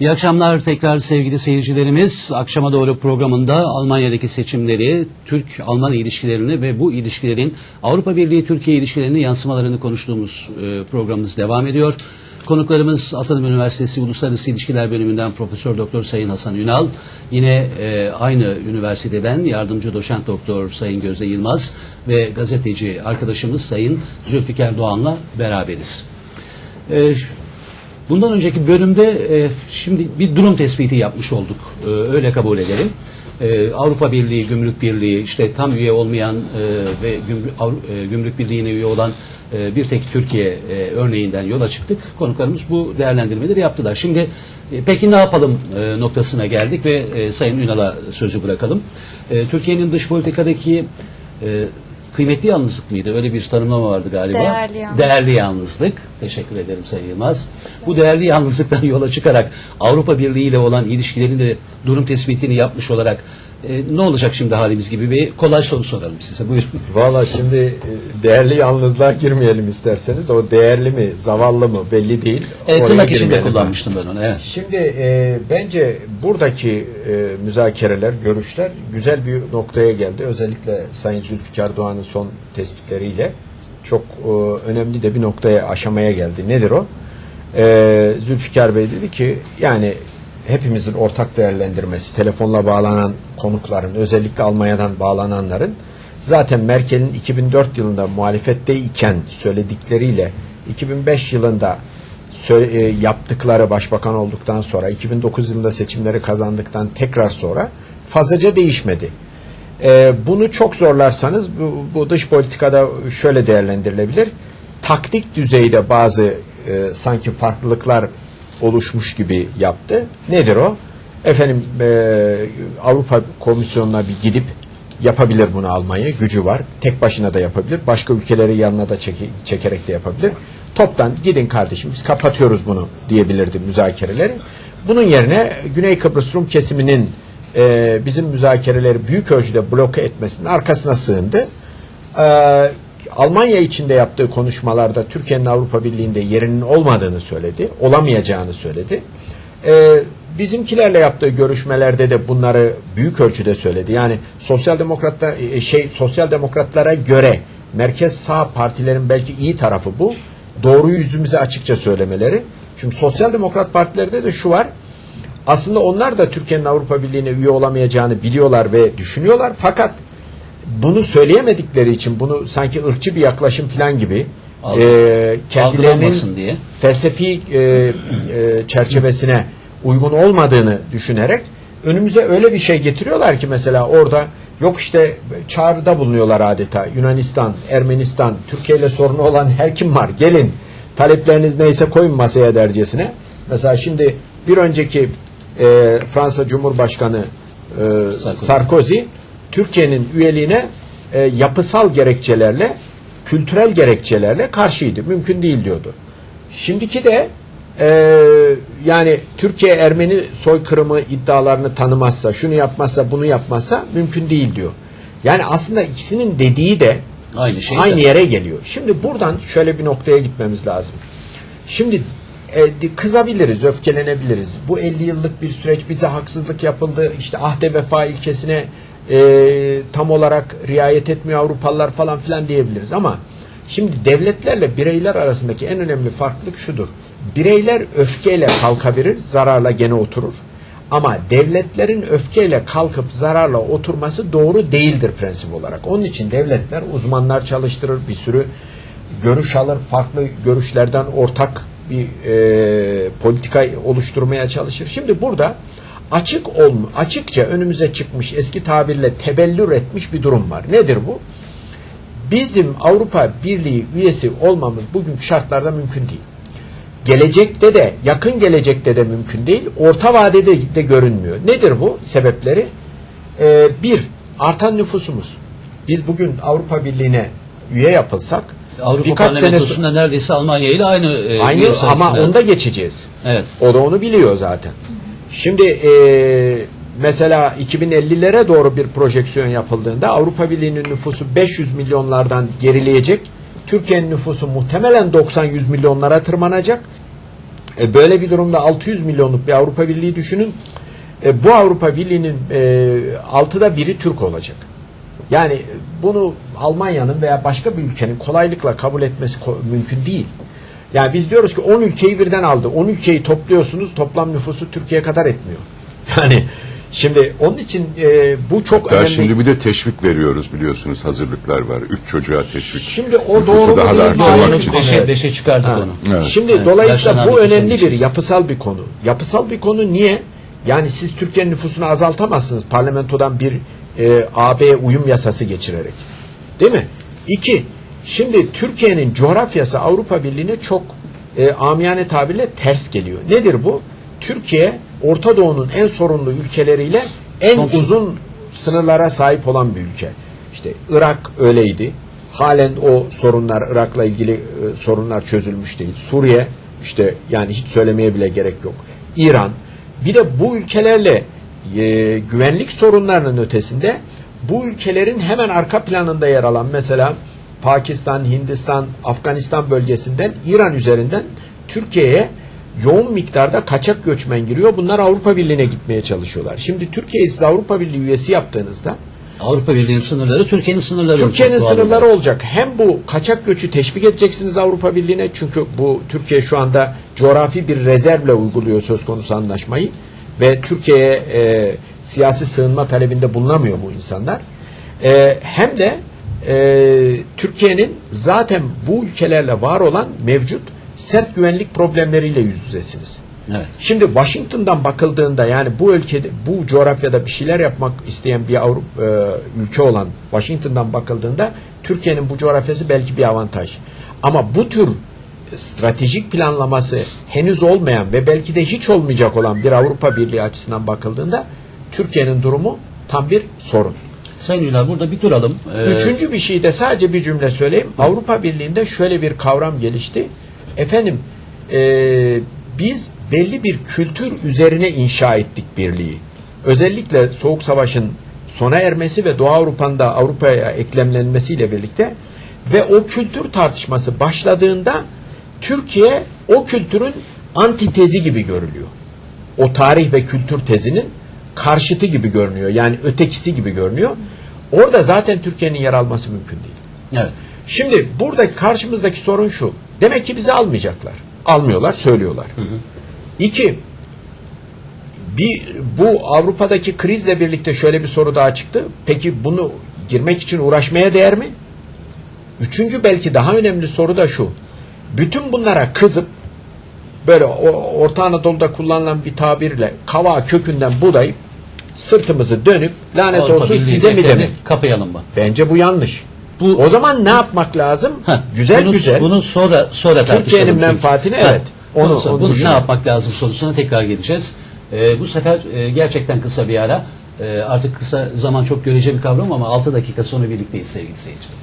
İyi akşamlar tekrar sevgili seyircilerimiz. Akşama doğru programında Almanya'daki seçimleri, Türk-Alman ilişkilerini ve bu ilişkilerin Avrupa Birliği-Türkiye ilişkilerini yansımalarını konuştuğumuz e, programımız devam ediyor. Konuklarımız Atılım Üniversitesi Uluslararası İlişkiler Bölümünden Profesör Doktor Sayın Hasan Ünal, yine e, aynı üniversiteden yardımcı doçent doktor Sayın Gözde Yılmaz ve gazeteci arkadaşımız Sayın Zülfikar Doğan'la beraberiz. E, Bundan önceki bölümde e, şimdi bir durum tespiti yapmış olduk. E, öyle kabul edelim. E, Avrupa Birliği, Gümrük Birliği, işte tam üye olmayan e, ve gümrük, e, Gümrük Birliği'ne üye olan e, bir tek Türkiye e, örneğinden yola çıktık. Konuklarımız bu değerlendirmeleri yaptılar. Şimdi e, peki ne yapalım e, noktasına geldik ve e, Sayın Ünal'a sözü bırakalım. E, Türkiye'nin dış politikadaki e, kıymetli yalnızlık mıydı? Öyle bir tanımlama vardı galiba. Değerli yalnızlık. Değerli yalnızlık. Teşekkür ederim Sayın Yılmaz. Bu değerli yalnızlıktan yola çıkarak Avrupa Birliği ile olan ilişkilerin de durum tespitini yapmış olarak e, ne olacak şimdi halimiz gibi bir kolay soru soralım size. Buyurun. Valla şimdi e, değerli yalnızlığa girmeyelim isterseniz. O değerli mi, zavallı mı belli değil. E, Oraya tırnak içinde kullanmıştım ben onu. Evet. Şimdi e, bence buradaki e, müzakereler, görüşler güzel bir noktaya geldi. Özellikle Sayın Zülfikar Doğan'ın son tespitleriyle çok e, önemli de bir noktaya, aşamaya geldi. Nedir o? E, Zülfikar Bey dedi ki yani hepimizin ortak değerlendirmesi, telefonla bağlanan konukların, özellikle Almanya'dan bağlananların zaten Merkel'in 2004 yılında muhalefetteyken söyledikleriyle 2005 yılında e, yaptıkları başbakan olduktan sonra 2009 yılında seçimleri kazandıktan tekrar sonra fazlaca değişmedi. E, bunu çok zorlarsanız bu, bu dış politikada şöyle değerlendirilebilir. Taktik düzeyde bazı e, sanki farklılıklar oluşmuş gibi yaptı. Nedir o? Efendim e, Avrupa Komisyonu'na bir gidip yapabilir bunu Almanya. Gücü var. Tek başına da yapabilir. Başka ülkeleri yanına da çeke- çekerek de yapabilir. Toptan gidin kardeşim biz kapatıyoruz bunu diyebilirdi müzakereleri. Bunun yerine Güney Kıbrıs Rum kesiminin e, bizim müzakereleri büyük ölçüde bloke etmesinin arkasına sığındı. Ee, Almanya içinde yaptığı konuşmalarda Türkiye'nin Avrupa Birliği'nde yerinin olmadığını söyledi, olamayacağını söyledi. Ee, bizimkilerle yaptığı görüşmelerde de bunları büyük ölçüde söyledi. Yani sosyal demokratlar e, şey sosyal demokratlara göre merkez sağ partilerin belki iyi tarafı bu. Doğru yüzümüze açıkça söylemeleri. Çünkü sosyal demokrat partilerde de şu var. Aslında onlar da Türkiye'nin Avrupa Birliği'ne üye olamayacağını biliyorlar ve düşünüyorlar. Fakat bunu söyleyemedikleri için bunu sanki ırkçı bir yaklaşım falan gibi Algı- e, kendilerinin diye. felsefi e, e, çerçevesine uygun olmadığını düşünerek önümüze öyle bir şey getiriyorlar ki mesela orada yok işte çağrıda bulunuyorlar adeta Yunanistan, Ermenistan, Türkiye ile sorunu olan her kim var gelin talepleriniz neyse koyun masaya dercesine. Mesela şimdi bir önceki e, Fransa Cumhurbaşkanı e, Sarkozy. Sarkozy Türkiye'nin üyeliğine e, yapısal gerekçelerle, kültürel gerekçelerle karşıydı. Mümkün değil diyordu. Şimdiki de e, yani Türkiye Ermeni soykırımı iddialarını tanımazsa, şunu yapmazsa, bunu yapmazsa mümkün değil diyor. Yani aslında ikisinin dediği de Aynı şey aynı yere geliyor. Şimdi buradan şöyle bir noktaya gitmemiz lazım. Şimdi e, kızabiliriz, öfkelenebiliriz. Bu 50 yıllık bir süreç bize haksızlık yapıldı. İşte ahde vefa ilkesine e, tam olarak riayet etmiyor Avrupalılar falan filan diyebiliriz. Ama şimdi devletlerle bireyler arasındaki en önemli farklılık şudur. Bireyler öfkeyle kalkabilir, zararla gene oturur. Ama devletlerin öfkeyle kalkıp zararla oturması doğru değildir prensip olarak. Onun için devletler uzmanlar çalıştırır, bir sürü görüş alır, farklı görüşlerden ortak bir e, politika oluşturmaya çalışır. Şimdi burada açık olmu, açıkça önümüze çıkmış eski tabirle tebellür etmiş bir durum var. Nedir bu? Bizim Avrupa Birliği üyesi olmamız bugünkü şartlarda mümkün değil. Gelecekte de, yakın gelecekte de mümkün değil. Orta vadede de görünmüyor. Nedir bu sebepleri? Ee, bir, artan nüfusumuz. Biz bugün Avrupa Birliği'ne üye yapılsak Avrupa birkaç sene Parlamentosu'nda neredeyse Almanya ile aynı e, aynı ama onda geçeceğiz. Evet. O da onu biliyor zaten. Şimdi e, mesela 2050'lere doğru bir projeksiyon yapıldığında Avrupa Birliği'nin nüfusu 500 milyonlardan gerileyecek. Türkiye'nin nüfusu muhtemelen 90-100 milyonlara tırmanacak. E, böyle bir durumda 600 milyonluk bir Avrupa Birliği düşünün. E, bu Avrupa Birliği'nin e, altıda biri Türk olacak. Yani bunu Almanya'nın veya başka bir ülkenin kolaylıkla kabul etmesi mümkün değil. Yani biz diyoruz ki 10 ülkeyi birden aldı. 10 ülkeyi topluyorsunuz toplam nüfusu Türkiye kadar etmiyor. Yani şimdi onun için e, bu çok Ya önemli. şimdi bir de teşvik veriyoruz biliyorsunuz hazırlıklar var. Üç çocuğa teşvik. Şimdi o Nüfusu doğru mu daha da değil arttırmak için. Beşe, beşe çıkardık Ha. onu. Evet. Şimdi Evet, dolayısıyla bu önemli bir endişesi. yapısal bir konu. Yapısal bir konu niye? Yani siz Türkiye'nin nüfusunu azaltamazsınız parlamentodan bir e, AB uyum yasası geçirerek. Değil mi? İki, şimdi Türkiye'nin coğrafyası Avrupa Birliği'ne çok e, amiyane tabirle ters geliyor. Nedir bu? Türkiye Orta Doğu'nun en sorunlu ülkeleriyle en Komşu. uzun sınırlara sahip olan bir ülke. İşte Irak öyleydi. Halen o sorunlar Irak'la ilgili e, sorunlar çözülmüş değil. Suriye işte yani hiç söylemeye bile gerek yok. İran bir de bu ülkelerle e, güvenlik sorunlarının ötesinde bu ülkelerin hemen arka planında yer alan mesela Pakistan, Hindistan, Afganistan bölgesinden İran üzerinden Türkiye'ye yoğun miktarda kaçak göçmen giriyor. Bunlar Avrupa Birliği'ne gitmeye çalışıyorlar. Şimdi Türkiye'yi siz Avrupa Birliği üyesi yaptığınızda Avrupa Birliği'nin sınırları Türkiye'nin sınırları Türkiye'nin sınırları olacak. Hem bu kaçak göçü teşvik edeceksiniz Avrupa Birliği'ne çünkü bu Türkiye şu anda coğrafi bir rezervle uyguluyor söz konusu anlaşmayı ve Türkiye'ye e, siyasi sığınma talebinde bulunamıyor bu insanlar. E, hem de e, Türkiye'nin zaten bu ülkelerle var olan mevcut sert güvenlik problemleriyle yüz yüzesiniz. Evet. Şimdi Washington'dan bakıldığında yani bu ülkede bu coğrafyada bir şeyler yapmak isteyen bir Avrupa e, ülke olan Washington'dan bakıldığında Türkiye'nin bu coğrafyası belki bir avantaj. Ama bu tür stratejik planlaması henüz olmayan ve belki de hiç olmayacak olan bir Avrupa Birliği açısından bakıldığında Türkiye'nin durumu tam bir sorun. Sayın Ünal burada bir duralım. Ee, Üçüncü bir şey de sadece bir cümle söyleyeyim. Avrupa Birliği'nde şöyle bir kavram gelişti. Efendim e, biz belli bir kültür üzerine inşa ettik birliği. Özellikle Soğuk Savaş'ın sona ermesi ve Doğu Avrupa'nın da Avrupa'ya eklemlenmesiyle birlikte ve o kültür tartışması başladığında Türkiye o kültürün antitezi gibi görülüyor o tarih ve kültür tezinin karşıtı gibi görünüyor. Yani ötekisi gibi görünüyor. Orada zaten Türkiye'nin yer alması mümkün değil. evet. Şimdi burada karşımızdaki sorun şu. Demek ki bizi almayacaklar. Almıyorlar, söylüyorlar. İki, bir, bu Avrupa'daki krizle birlikte şöyle bir soru daha çıktı. Peki bunu girmek için uğraşmaya değer mi? Üçüncü belki daha önemli soru da şu. Bütün bunlara kızıp böyle Orta Anadolu'da kullanılan bir tabirle kava kökünden budayıp sırtımızı dönüp lanet Avrupa olsun Birliği size mi defterini demek? Kapayalım mı? Bence bu yanlış. Bu- o zaman ne yapmak lazım? Heh, güzel bunu, güzel. Bunu sonra sonra tartışalım. Türkiye'nin Heh, evet. Onu- onu bunu ne yapmak lazım sorusuna tekrar geleceğiz. Ee, bu sefer e, gerçekten kısa bir ara. Ee, artık kısa zaman çok görece bir kavram ama 6 dakika sonra birlikteyiz sevgili seyirciler.